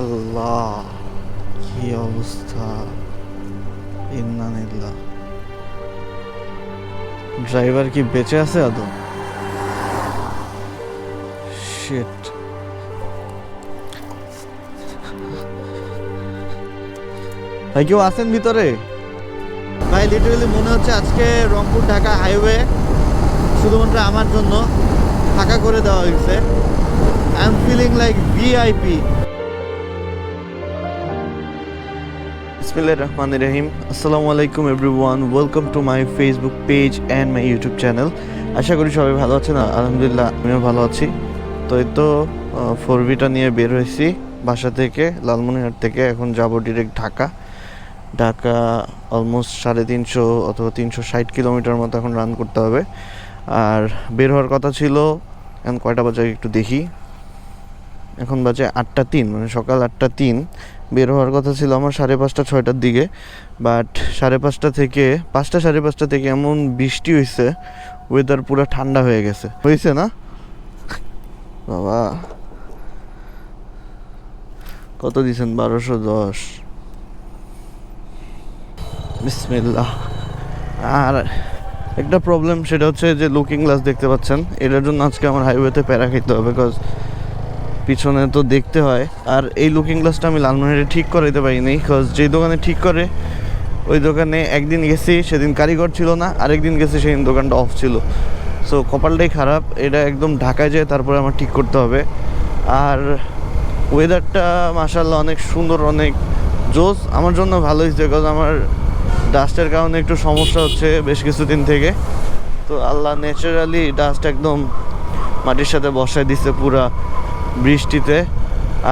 আল্লাহ, কি অবস্থা? ইন্নানিল্লাহ ড্রাইভার কি বেঁচে আছে আদৌ শিট। ভাই, কেউ আছেন ভিতরে? ভাই লিটারেলি মনে হচ্ছে আজকে রংপুর ঢাকা হাইওয়ে শুধুমাত্র আমার জন্য, ফাঁকা করে দেওয়া হয়েছে। I am feeling like VIP বিসমিল্লাহির রহমানির রহিম। আসসালামু আলাইকুম everyone, welcome to my Facebook page and my YouTube channel. আশা করি সবাই ভালো আছেন, আলহামদুলিল্লাহ আমিও ভালো আছি। তো এই তো ফোর ভিটা নিয়ে বের হয়েছি বাসা থেকে, লালমনিরহাট থেকে। এখন যাব ডিরেক্ট ঢাকা। ঢাকা অলমোস্ট সাড়ে তিনশো অথবা তিনশো ষাট কিলোমিটার মতো এখন রান করতে হবে। আর বের হওয়ার কথা ছিল, এখন কয়টা বাজে একটু দেখি। এখন বাজে আটটা তিন মানে সকাল আটটা তিন। বের হওয়ার কথা ছিল আমার সাড়ে পাঁচটা, ছয়টার দিকে। বাট সাড়ে পাঁচটা থেকে, পাঁচটা সাড়ে পাঁচটা থেকে এমন বৃষ্টি হয়েছে ওয়েদার পুরো ঠান্ডা হয়ে গেছে। হয়েছে না? বাবা। কত দিছেন? বারোশো দশ। বিসমিল্লাহ। আর একটা প্রবলেম সেটা হচ্ছে যে লুকিং গ্লাস দেখতে পাচ্ছেন। এটার জন্য আজকে আমার হাইওয়েতে প্যারা খেতে হবে বিকজ পিছনে তো দেখতে হয়। আর এই লুকিং গ্লাসটা আমি লালমনিরে ঠিক করাইতে পারিনি বিকজ যেই দোকানে ঠিক করে, ওই দোকানে একদিন গেছি, সেদিন কারিগর ছিল না, আরেকদিন গেছি, সেদিন দোকানটা অফ ছিল। সো কপালটাই খারাপ, এটা একদম ঢাকায় যেয়ে তারপরে আমার ঠিক করতে হবে। আর ওয়েদারটা মাসাল্লাহ অনেক সুন্দর, অনেক জোস আমার জন্য ভালো হয়েছে বিকজ আমার ডাস্টের কারণে একটু সমস্যা হচ্ছে বেশ কিছুদিন থেকে। তো আল্লাহ ন্যাচারালি ডাস্ট একদম মাটির সাথে বসায় দিচ্ছে পুরা বৃষ্টিতে।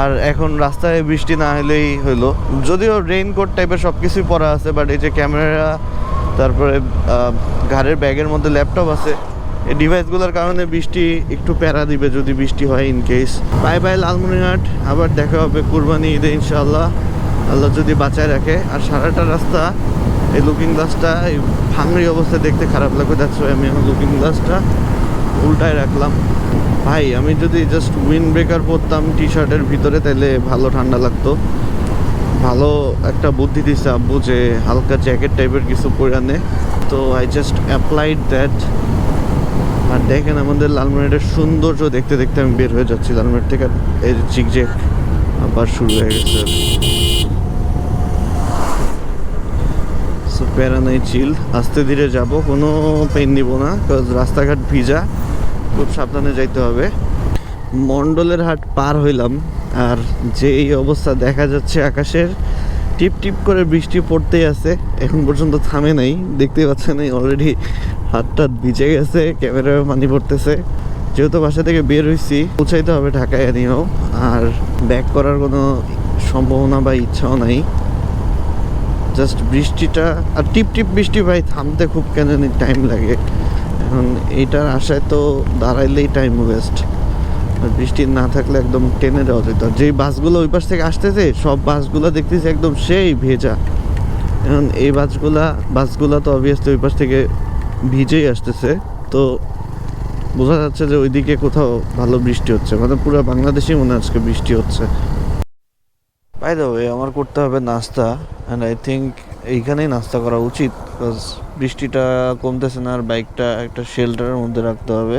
আর এখন রাস্তায় বৃষ্টি না হলেই হলো। যদিও রেইনকোট টাইপের সব কিছুই পরা আছে বাট এই যে ক্যামেরা তারপরে ঘাড়ের ব্যাগের মধ্যে ল্যাপটপ আছে, এই ডিভাইসগুলোর কারণে বৃষ্টি একটু প্যারা দিবে যদি বৃষ্টি হয় in case bye bye Lalmonirhat, আবার দেখা হবে কুরবানি ঈদে ইনশাল্লাহ আল্লাহ যদি বাঁচায় রাখে। আর সারাটা রাস্তা, এই লুকিং গ্লাসটা এই ভাঙড়ি অবস্থায় দেখতে খারাপ লাগবে দ্যাটস আমি এখন লুকিং গ্লাসটা উল্টায় রাখলাম। ভাই, আমি যদি জাস্ট উইন্ড ব্রেকার পরতাম টি শার্টের ভিতরে তাহলে ভালো ঠান্ডা লাগতো। ভালো একটা বুদ্ধি দিচ্ছে আব্বু যে হালকা জ্যাকেট টাইপের কিছু পরে আনে। তো আই জাস্ট অ্যাপ্লাইড দ্যাট আর দেখেন আমাদের লালমনিরহাটের সৌন্দর্য দেখতে দেখতে আমি বের হয়ে যাচ্ছি। লালমনিরহাট থেকে যে চিকজেক আবার শুরু হয়ে গেছে। সো প্যারা নাই চিল আস্তে ধীরে যাব, কোনো পেন নিব না রাস্তাঘাট ভিজা। খুব সাবধানে যাইতে হবে। মণ্ডলের হাট পার হইলাম, আর যে এই অবস্থা দেখা যাচ্ছে আকাশের, টিপ টিপ করে বৃষ্টি পড়তেই আছে, এখন পর্যন্ত থামে নাই দেখতে পাচ্ছেন এই অলরেডি হাতটা ভিজে গেছে, ক্যামেরায় পানি পড়তেছে। যেহেতু বাসা থেকে বের হয়েছি পৌঁছাইতে হবে ঢাকায় নিয়েও আর ব্যাক করার কোনো সম্ভাবনা বা ইচ্ছাও নাই। জাস্ট বৃষ্টিটা, আর টিপ টিপ বৃষ্টি ভাই, থামতে খুব কেন টাইম লাগে। এখন এইটার আশায় তো দাঁড়াইলেই টাইম ওয়েস্ট বৃষ্টি না থাকলে একদম টেনে দেওয়া যেত। যেই বাসগুলো ওই পাশ থেকে আসতেছে, সব বাসগুলো দেখতেছি একদম সেই ভেজা। এখন এই বাসগুলা বাসগুলা তো অবভিয়াসলি ওই পাশ থেকে ভিজেই আসতেছে। তো বোঝা যাচ্ছে যে ওইদিকে কোথাও ভালো বৃষ্টি হচ্ছে। মানে পুরো বাংলাদেশেই মনে আজকে বৃষ্টি হচ্ছে। বাই দ্য ওয়ে আমার করতে হবে নাস্তা। অ্যান্ড আই থিঙ্ক এইখানেই নাস্তা করা উচিত বিকজ বৃষ্টিটা কমতেছে না আর বাইকটা একটা শেল্টারের মধ্যে রাখতে হবে।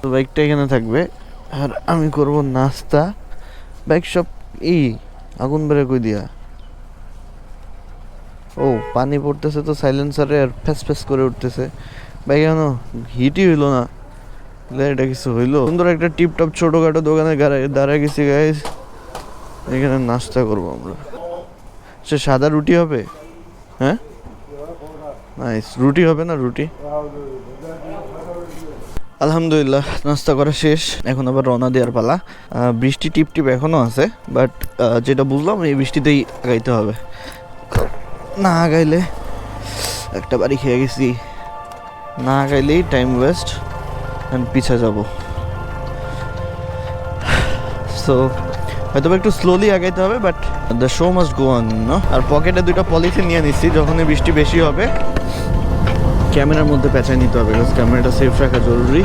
তো বাইকটা এখানে থাকবে। আর আমি করব নাস্তা। বাইক সব ই, আগুন বেড়ে কই দিয়া? ও, পানি পড়তেছে তো সাইলেন্সারে আর ফ্যাস ফ্যাস করে উঠতেছে। বাইক কেন হিটই হইল না। এটা কিছু হইল। সুন্দর একটা টিপ টপ ছোটোখাটো দোকানে দাঁড়ায় গেছি গাইজ এখানে নাস্তা করব আমরা। সে সাদা রুটি হবে? হ্যাঁ? নাইস রুটি হবে না, রুটি? আলহামদুলিল্লাহ, নাস্তা করা শেষ। এখন আবার রওনা দেওয়ার পালা। বৃষ্টি টিপ টিপ এখনও আছে বাট যেটা বুঝলাম, এই বৃষ্টিতেই আগাইতে হবে। না আগাইলে একটা বাড়ি খেয়ে গেছি। না আগাইলেই টাইম ওয়েস্ট অ্যান্ড পিছা যাব। সো হয়তো একটু স্লোলি আগাইতে হবে but the show must go on আর পকেটে দুটো পলিথিন নিয়ে নিচ্ছি যখনই বৃষ্টি বেশি হবে। ক্যামেরার মধ্যে পেঁচায় নিতে হবে বিকজ ক্যামেরাটা সেফ রাখা জরুরি।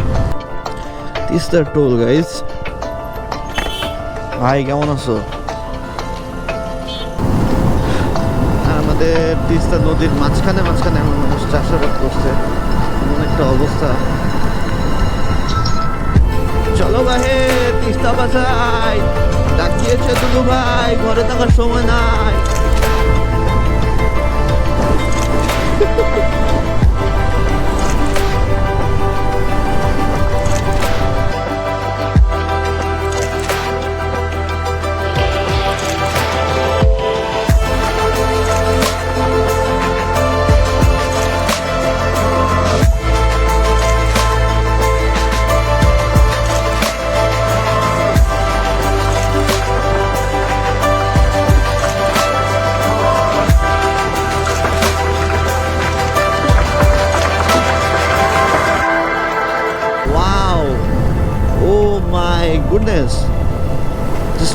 তিস্তার টোল গাইজ ভাই, কেমন আছো? আমাদের তিস্তা নদীর মাঝখানে মাঝখানে এমন মানুষ চাষাবাদ করছে। এমন একটা অবস্থা। চলো বাহে তিস্তা বাসাই ডাকিয়েছে দুলু ভাই ঘরে থাকার সময় নাই।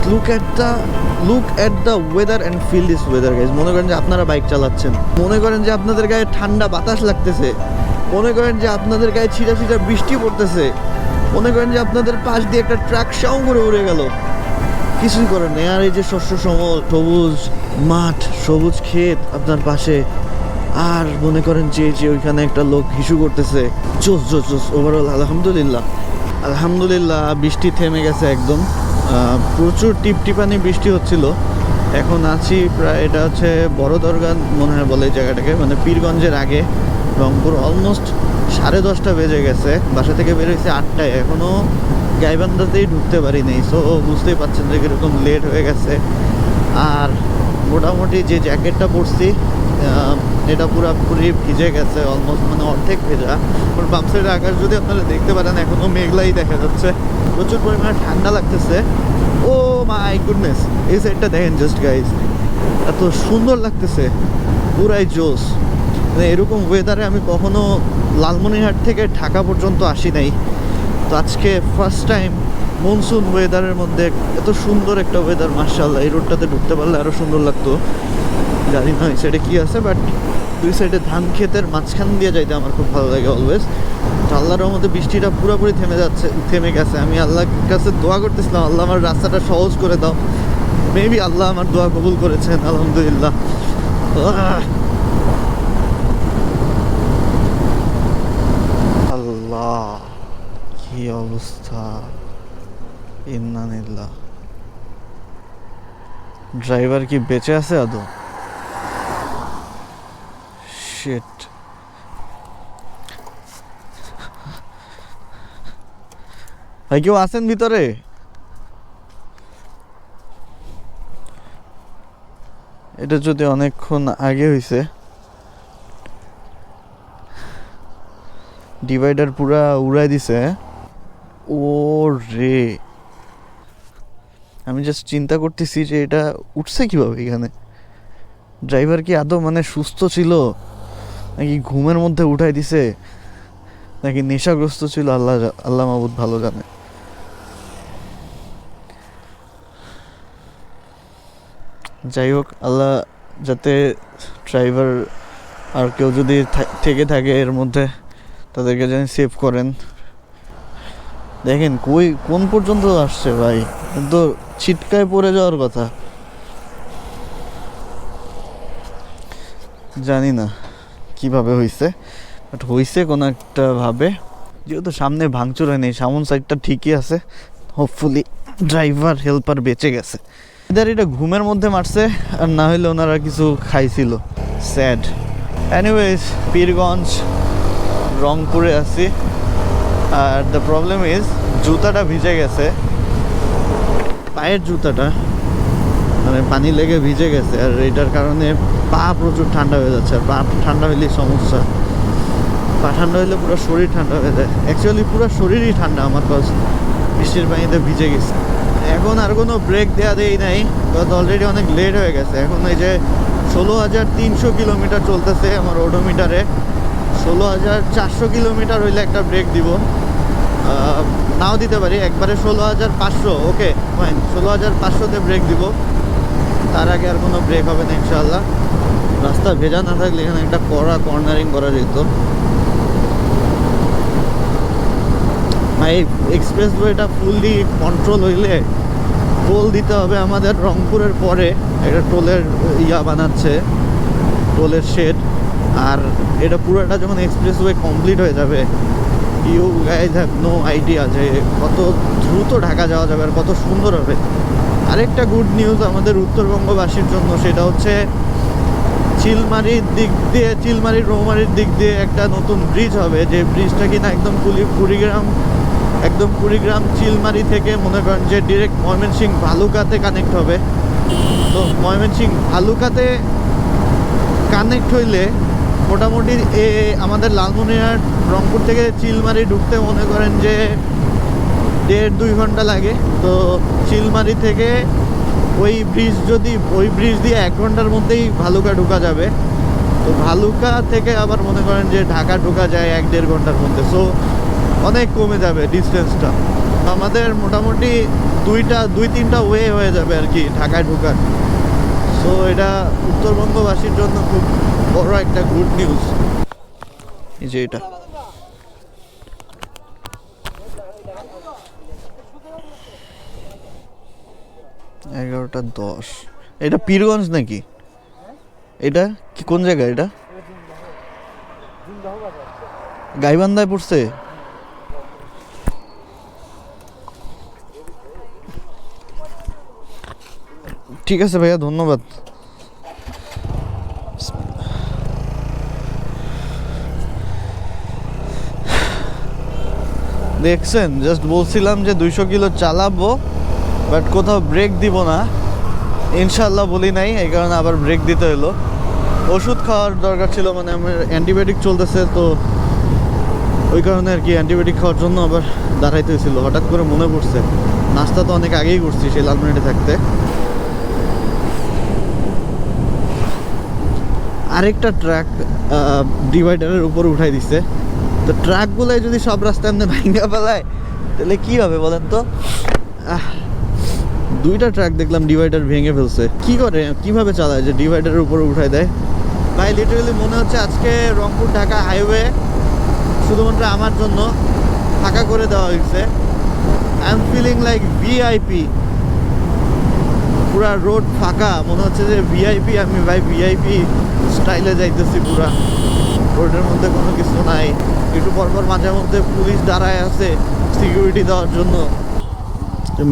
Just look at look look at weather and and feel weather guys. মনে করেন যে আপনারা বাইক চালাচ্ছেন। মনে করেন যে আপনাদের গায়ে ঠান্ডা বাতাস লাগতেছে। মনে করেন যে আপনাদের গায়ে ছিটা ছিটা বৃষ্টি পড়তেছে। মনে করেন যে আপনাদের পাশ দিয়ে একটা ট্রাক সাউ করে উড়ে গেল। কিছুই করেন না আর এই যে শস্য সমল সবুজ মাঠ, সবুজ ক্ষেত আপনার পাশে। আর মনে করেন যে যে ওইখানে একটা লোক হিসু করতেছে। জোস জোস জোস ওভারঅল আলহামদুলিল্লাহ। আলহামদুলিল্লাহ, বৃষ্টি থেমে গেছে একদম। প্রচুর টিপটিপানি বৃষ্টি হচ্ছিল। এখন আছি প্রায়, এটা হচ্ছে বড় দরগা মনে হয় বলে এই জায়গাটাকে মানে পীরগঞ্জের আগে। রংপুর অলমোস্ট সাড়ে দশটা বেজে গেছে। বাসা থেকে বেরোইছে আটটায়। এখনও গাইবান্ধাতেই ঢুকতে পারি নাই। সো বুঝতেই পারছেন যে কীরকম লেট হয়ে গেছে। আর মোটামুটি যে জ্যাকেটটা পরছি এটা পুরোপুরি ভিজে গেছে অলমোস্ট মানে অর্ধেক ভেজা। ওর বাম সাইডের আকাশ যদি আপনারা দেখতে পারেন এখনও মেঘলাই দেখা যাচ্ছে। প্রচুর পরিমাণে ঠান্ডা লাগতেছে। ও মাই গুডনেস এই সাইডটা দেখেন জাস্ট গাইজ এত সুন্দর লাগতেছে, পুরাই জোস মানে এরকম ওয়েদারে আমি কখনো লালমনিরহাট থেকে ঢাকা পর্যন্ত আসি নাই। তো আজকে ফার্স্ট টাইম মনসুন ওয়েদারের মধ্যে এত সুন্দর একটা ওয়েদার মার্শাল্লাহ এই রোডটাতে ঢুকতে পারলে আরও সুন্দর লাগতো। জানি না সাইডে কী আছে বাট দুই সাইডে ধান ক্ষেতের মাঝখান দিয়ে যাইতে আমার খুব ভালো লাগে অলওয়েজ তো আল্লাহর মধ্যে বৃষ্টিটা পুরোপুরি থেমে যাচ্ছে, থেমে গেছে। আমি আল্লাহর কাছে দোয়া করতেছিলাম, আল্লাহ আমার রাস্তাটা সহজ করে দাও। মেবি আল্লাহ আমার দোয়া কবুল করেছেন, আলহামদুলিল্লাহ। আল্লাহ, কি অবস্থা? ইন্নানিল্লাহ ড্রাইভার কি বেঁচে আছে আদৌ? শিট ভাই, কেউ আছেন ভিতরে? এটা যদি অনেকক্ষণ আগে হয়েছে ডিভাইডার পুরা উড়াই দিছে। ও রে আমি জাস্ট চিন্তা করতেছি যে এটা উঠছে কীভাবে এখানে? ড্রাইভার কি আদৌ মানে সুস্থ ছিল? নাকি ঘুমের মধ্যে উঠাই দিছে? নাকি নেশাগ্রস্ত ছিল? আল্লাহ আল্লাহ মাহবুদ ভালো জানে। যাই হোক, আল্লাহ যাতে ড্রাইভার আর কেউ যদি থেকে থাকে এর মধ্যে, তাদেরকে যেন সেভ করেন। দেখেন, কই, কোন পর্যন্ত আসছে ভাই? তো ছিটকায় পড়ে যাওয়ার কথা। জানি না। কীভাবে হয়েছে বাট হয়েছে কোনো একটা ভাবে। যেহেতু সামনে ভাঙচুর হয়নি, সামন সাইডটা ঠিকই আছে। হোপফুলি ড্রাইভার হেল্পার বেঁচে গেছে। এদের এটা ঘুমের মধ্যে মারছে, আর না হলে ওনারা কিছু খাইছিল। স্যাড এনিওয়েজ পীরগঞ্জ, রংপুরে আছি। আর দ্য প্রবলেম ইজ জুতাটা ভিজে গেছে। পায়ের জুতাটা। মানে পানি লেগে ভিজে গেছে আর এটার কারণে পা প্রচুর ঠান্ডা হয়ে যাচ্ছে আর পা ঠান্ডা হইলেই সমস্যা। পা ঠান্ডা হইলে পুরো শরীর ঠান্ডা হয়ে যায়। অ্যাকচুয়ালি পুরো শরীরই ঠান্ডা আমার কাজ বৃষ্টির পানিতে ভিজে গেছে। এখন আর কোনো ব্রেক দেওয়া দেই নাই বিকজ অলরেডি অনেক লেট হয়ে গেছে। এখন এই যে ষোলো হাজার তিনশো কিলোমিটার চলতেছে আমার ওডোমিটারে ষোলো হাজার চারশো কিলোমিটার হইলে একটা ব্রেক দিব। নাও দিতে পারি। একবারে ষোলো হাজার পাঁচশো ওকে ফাইন ষোলো হাজার পাঁচশোতে ব্রেক দিব। তার আগে আর কোনো ব্রেক হবে না ইনশাল্লাহ রাস্তা ভেজা না থাকলে এখানে একটা কড়া কর্নারিং করা যেত। এই এক্সপ্রেস ওয়েটা ফুললি কন্ট্রোল হইলে টোল দিতে হবে আমাদের রংপুরের পরে। একটা টোলের ইয়া বানাচ্ছে টোলের শেড আর এটা পুরোটা যখন এক্সপ্রেস ওয়ে কমপ্লিট হয়ে যাবে you guys have no idea যে কত দ্রুত ঢাকা যাওয়া যাবে আর কত সুন্দর হবে। আরেকটা গুড নিউজ আমাদের উত্তরবঙ্গবাসীর জন্য, সেটা হচ্ছে চিলমারির দিক দিয়ে, চিলমারির রৌমারির দিক দিয়ে একটা নতুন ব্রিজ হবে। যে ব্রিজটা কিনা একদম কুলি, কুড়িগ্রাম, একদম কুড়িগ্রাম চিলমারি থেকে মনে করেন যে ডিরেক্ট ময়মনসিং ভালুকাতে কানেক্ট হবে। তো ময়মনসিং ভালুকাতে কানেক্ট হইলে মোটামুটি এ, আমাদের লালমনিরহাট, রংপুর থেকে চিলমারি ঢুকতে মনে করেন যে দেড় দুই ঘণ্টা লাগে। তো চিলমারি থেকে ওই ব্রিজ যদি, ওই ব্রিজ দিয়ে এক ঘণ্টার মধ্যেই ভালুকা ঢোকা যাবে। তো ভালুকা থেকে আবার মনে করেন যে ঢাকা ঢোকা যায় এক দেড় ঘণ্টার মধ্যে। সো অনেক কমে যাবে ডিস্টেন্সটা আমাদের মোটামুটি দুইটা, দুই তিনটা ওয়ে হয়ে যাবে আর কি ঢাকায় ঢোকার। সো এটা উত্তরবঙ্গবাসীর জন্য খুব বড় একটা গুড নিউজ এই যে এটা। এগারোটা দশ। এটা পীরগঞ্জ নাকি? এটা? কি কোন জায়গা এটা? গাইবান্ধায় পড়ছে? ঠিক আছে ভাইয়া, ধন্যবাদ। দেখছেন জাস্ট বলছিলাম যে দুইশো কিলো চালাবো। বাট কোথাও ব্রেক দিব না। ইনশাল্লাহ বলি নাই এই কারণে আবার ব্রেক দিতে হলো ওষুধ খাওয়ার দরকার ছিল মানে আমার অ্যান্টিবায়োটিক চলতেছে তো ওই কারণে আর কি অ্যান্টিবায়োটিক খাওয়ার জন্য আবার দাঁড়াইতে হয়েছিল হঠাৎ করে মনে পড়ছে নাস্তা তো অনেক আগেই করছি সেই লালমিনিটে থাকতে। আরেকটা ট্রাক ডিভাইডারের উপর উঠাই দিছে। তো ট্রাকগুলোয় যদি সব রাস্তা এমনি ভাঙ্গা ফেলায় তাহলে কী হবে বলেন তো? আহ, দুইটা ট্রাক দেখলাম ডিভাইডার ভেঙে ফেলছে। কি করে? কীভাবে চালায় যে ডিভাইডারের উপরে উঠাই দেয়? ভাই লিটারেলি মনে হচ্ছে আজকে রংপুর ঢাকা হাইওয়ে শুধুমাত্র আমার জন্য ফাঁকা করে দেওয়া হয়েছে। I am feeling like VIP পুরা রোড ফাঁকা। মনে হচ্ছে যে ভিআইপি আমি ভাই ভিআইপি স্টাইলে যাইতেছি পুরা। রোডের মধ্যে কোনো কিছু নাই। একটু পরপর মাঝে মধ্যে পুলিশ দাঁড়ায় আছে সিকিউরিটি দেওয়ার জন্য।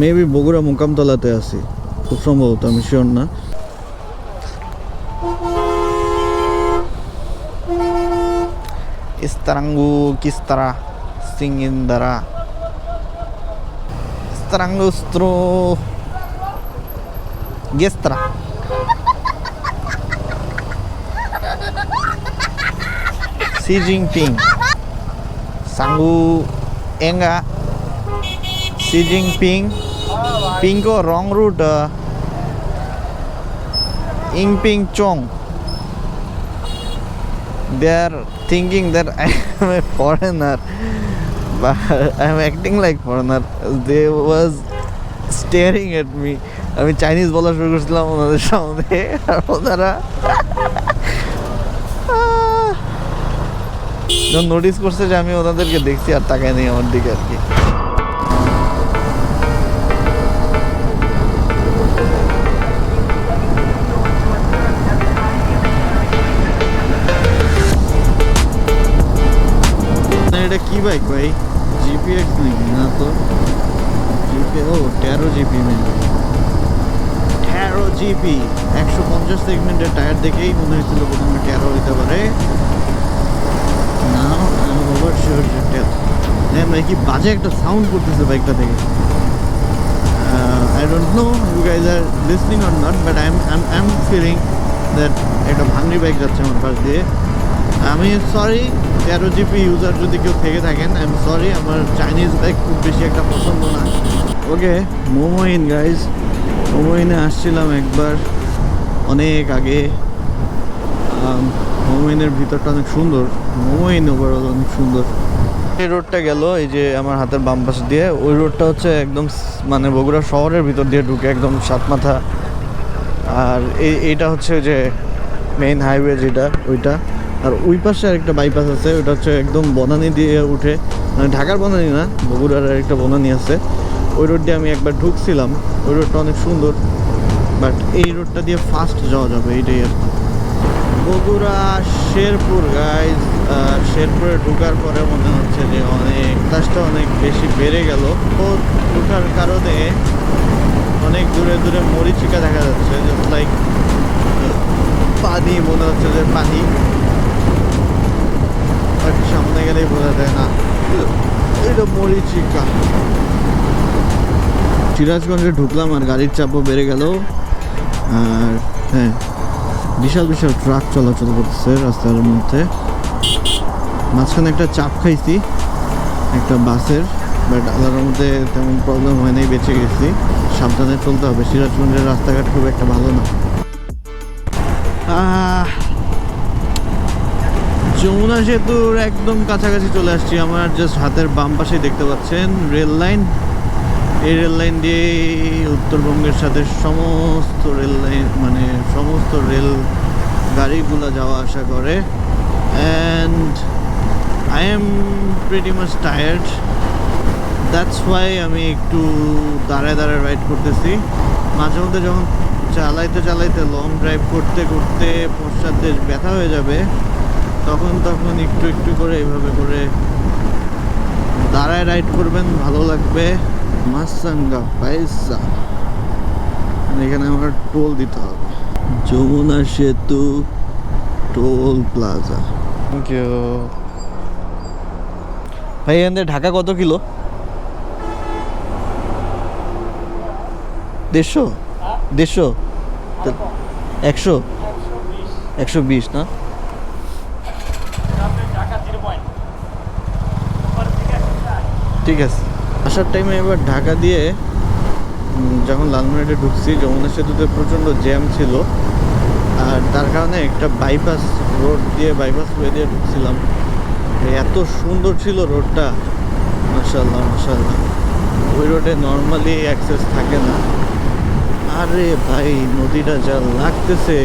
মেবি বগুড়া মোকামতলাতে আছি খুব সম্ভবত আমি শিওর না Istrangu Kistara Singindara Istrangu Stru Gestra Xi Jinping Sanggu Enga Xi Jinping Pingo wrong route uh, Ping Chong they are thinking that I am a foreigner but I am acting like foreigner they was staring at me আমি Chinese বলা শুরু করছিলাম ওনাদের সামনে আর ওনারা notice করছে যে আমি ওনাদেরকে দেখছি আর তাকায় নেই আমার দিকে আর কি বাইক ভাই জিপিএক্স নাকি না তো। জিপি ও তেরো জিপি মেন তেরো জিপি একশো পঞ্চাশ সেগমেন্টের টায়ার দেখেই মনে হয়েছিল প্রথমে তেরো হইতে পারে। না ওভার শিওর যে তেরো ভাই কি বাজে একটা সাউন্ড করতেছে বাইকটা থেকে I don't know you guys are listening or not but I am I am feeling that একটা ভাঙড়ি বাইক যাচ্ছে আমার পাশ দিয়ে। আমি সরি তেরো জিপি ইউজার যদি কেউ থেকে থাকেন আই এম সরি আমার চাইনিজ বাইক খুব বেশি একটা পছন্দ না। ওকে মোমোইন গাইজ মোমোইনে আসছিলাম একবার, অনেক আগে। মোমোইনের ভিতরটা অনেক সুন্দর। মোমোইন ওভারঅল অনেক সুন্দর। এই রোডটা গেল, এই যে আমার হাতের বাম পাশে দিয়ে। ওই রোডটা হচ্ছে একদম মানে বগুড়া শহরের ভিতর দিয়ে ঢুকে একদম সাত মাথা আর এই, এইটা হচ্ছে যে মেইন হাইওয়ে যেটা, ওইটা। আর ওই পাশে আরেকটা বাইপাস আছে, ওটা হচ্ছে একদম বনানি দিয়ে উঠে মানে ঢাকার বনানি না, বগুড়ার একটা বনানি আছে। ওই রোড দিয়ে আমি একবার ঢুকছিলাম, ওই রোডটা অনেক সুন্দর বাট এই রোডটা দিয়ে ফাস্ট যাওয়া যাবে, এইটাই আর বগুড়া, শেরপুর গাইজ শেরপুরে ঢুকার পরে মনে হচ্ছে যে অনেক বাতাসটা অনেক বেশি বেড়ে গেল। তো ঢুকার কারণে অনেক দূরে দূরে মরিচিকা দেখা যাচ্ছে লাইক পানি, মনে হচ্ছে যে পানি। সামনে গেলেই বোঝা যায় না। এটা সিরাজগঞ্জে ঢুকলাম আর গাড়ির চাপও বেড়ে গেল। আর হ্যাঁ বিশাল বিশাল ট্রাক চলাচল করতেছে রাস্তার মধ্যে। মাঝখানে একটা চাপ খাইছি একটা বাসের বাট আল্লাহর মধ্যে তেমন প্রবলেম হয় নাই বেঁচে গেছি। সাবধানে চলতে হবে সিরাজগঞ্জের রাস্তাঘাট খুব একটা ভালো না। আহ, যমুনা সেতুর একদম কাছাকাছি চলে আসছি আমার। জাস্ট হাতের বাম পাশে দেখতে পাচ্ছেন রেল লাইন। এই রেল লাইন দিয়ে উত্তরবঙ্গের সাথে সমস্ত রেল লাইন মানে সমস্ত রেল গাড়িগুলো যাওয়া আসা করে। And I am pretty much tired that's why আমি একটু দাঁড়ায় দাঁড়ায় রাইড করতেছি। মাঝে মধ্যে যখন চালাইতে চালাইতে লং ড্রাইভ করতে করতে পশ্চাতে ব্যথা হয়ে যাবে তখন তখন একটু একটু করে এইভাবে করে দাঁড়ায় রাইড করবেন, ভালো লাগবে। মাসাঙ্গা পয়সা। এখানে আমার টোল দিতে হবে। যমুনা সেতু, টোল প্লাজা। থ্যাংক ইউ ভাই, এখান ঢাকা কত কিলো? দেড়শো? দেড়শো? একশো? একশো বিশ, না? ঠিক আছে। আসার টাইমে এবার ঢাকা দিয়ে যখন লালমনিরহাটে ঢুকছি, যমুনা সেতুতে প্রচণ্ড জ্যাম ছিল। আর তার কারণে একটা বাইপাস রোড দিয়ে বাইপাস ওয়ে দিয়ে ঢুকছিলাম। এত সুন্দর ছিল রোডটা মাসাল্লাহ মাসাল্লাহ ওই রোডে নর্মালি অ্যাক্সেস থাকে না। আরে ভাই, নদীটা যা লাগতেছে।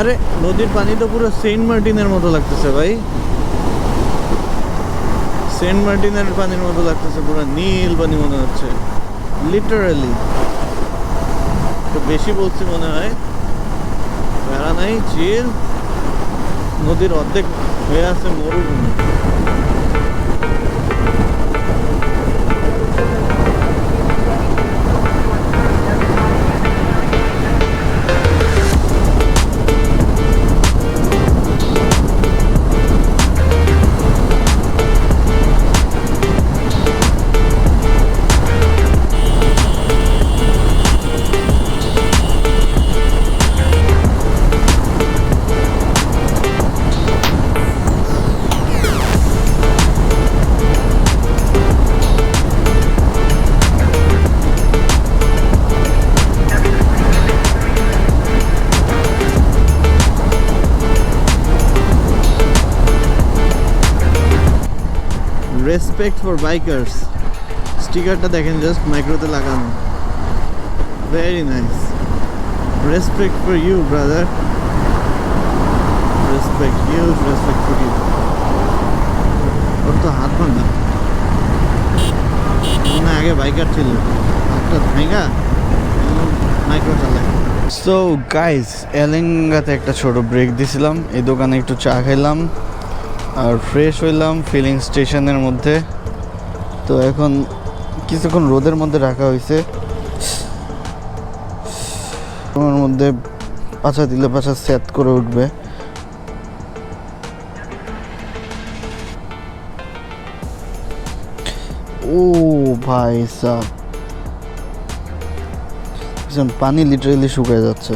আরে, নদীর পানি তো পুরো সেন্ট মার্টিনের মতো লাগতেছে ভাই। সেন্ট মার্টিনের পানির মতো লাগতেছে, পুরো নীল পানি মনে হচ্ছে। লিটারালি তো বেশি বলছি মনে হয়। বেড়া নাই চিল নদীর অর্ধেক হয়ে আছে মরুভূমি। রেসপেক্ট ফর বাইকার্স স্টিকারটা দেখেন জাস্ট মাইক্রোতে লাগানো। Very nice respect for you brother respect huge respect for you ওর তো হাত ভাঙা মনে আগে বাইকার ছিল। হাতটা ভাঙা মাইক্রো চালায়। সো গাইস এলেঙ্গাতে একটা ছোট ব্রেক দিছিলাম। এই দোকানে একটু চা খাইলাম আর ফ্রেশ হইলাম ফিলিং স্টেশনের মধ্যে। তো এখন কিছুক্ষণ রোদের মধ্যে রাখা হয়েছে তোমার মধ্যে পাছা দিলে পাছা সেট করে উঠবে। ও ভাই সাহ। পানি লিটারেলি শুকিয়ে যাচ্ছে।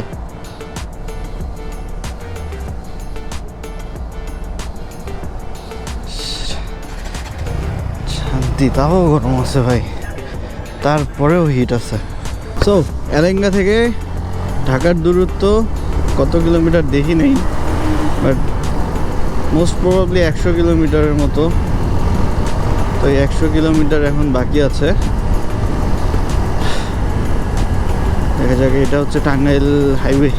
শান্তি তাও গরম আছে ভাই। তারপরেও হিট আছে। সো এলেঙ্গা থেকে ঢাকার দূরত্ব কত কিলোমিটার দেখি নেই বাট মোস্ট প্রবাবলি একশো কিলোমিটারের মতো। তো এই একশো কিলোমিটার এখন বাকি আছে। দেখা যাক, এটা হচ্ছে টাঙ্গাইল হাইওয়ে